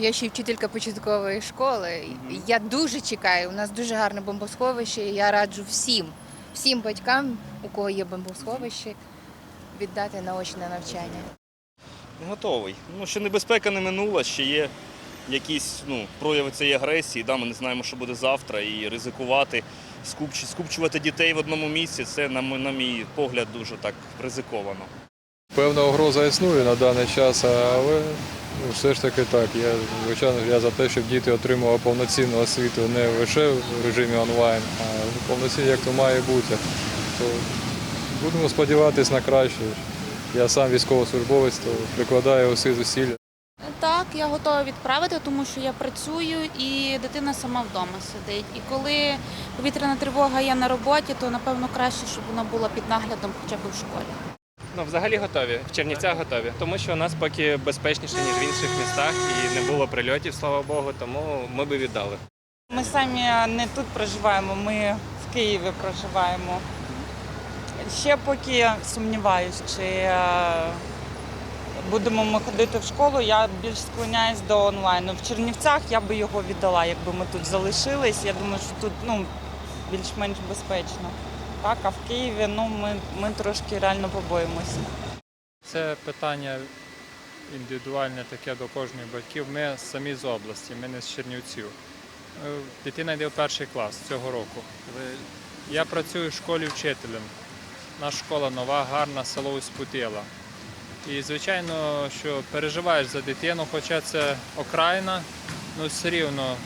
Я ще вчителька початкової школи. Я дуже чекаю. У нас дуже гарне бомбосховище. і Я раджу всім, всім батькам, у кого є бомбосховище, віддати наочне навчання. Готовий. Ну, ще небезпека не минула, ще є якісь ну, прояви цієї агресії. Да, ми не знаємо, що буде завтра, і ризикувати, скупчу- скупчувати дітей в одному місці це, на, м- на мій погляд, дуже так ризиковано. Певна угроза існує на даний час, але ну, все ж таки так. Я, звичайно, я за те, щоб діти отримували повноцінну освіту не лише в режимі онлайн, а повноцінно, як то має бути. То будемо сподіватися на краще. Я сам військовослужбовець, то прикладаю усі зусилля. Так, я готова відправити, тому що я працюю і дитина сама вдома сидить. І коли повітряна тривога є на роботі, то напевно краще, щоб вона була під наглядом хоча б в школі. Ну, взагалі готові. В Чернівцях готові. Тому що у нас поки безпечніше, ніж в інших містах, і не було прильотів, слава Богу, тому ми би віддали. Ми самі не тут проживаємо, ми в Києві проживаємо. Ще поки сумніваюсь, чи е, будемо ми ходити в школу, я більш склоняюсь до онлайну. В Чернівцях я би його віддала, якби ми тут залишились. Я думаю, що тут ну, більш-менш безпечно. Так, а в Києві ну, ми, ми трошки реально побоїмося. Це питання індивідуальне таке до кожної батьків. Ми самі з області, ми не з Чернівців. Е, Дитина йде в перший клас цього року. Я працюю в школі вчителем. Наша школа нова, гарна, село Успутила. І звичайно, що переживаєш за дитину, хоча це окраїна, ну все рівно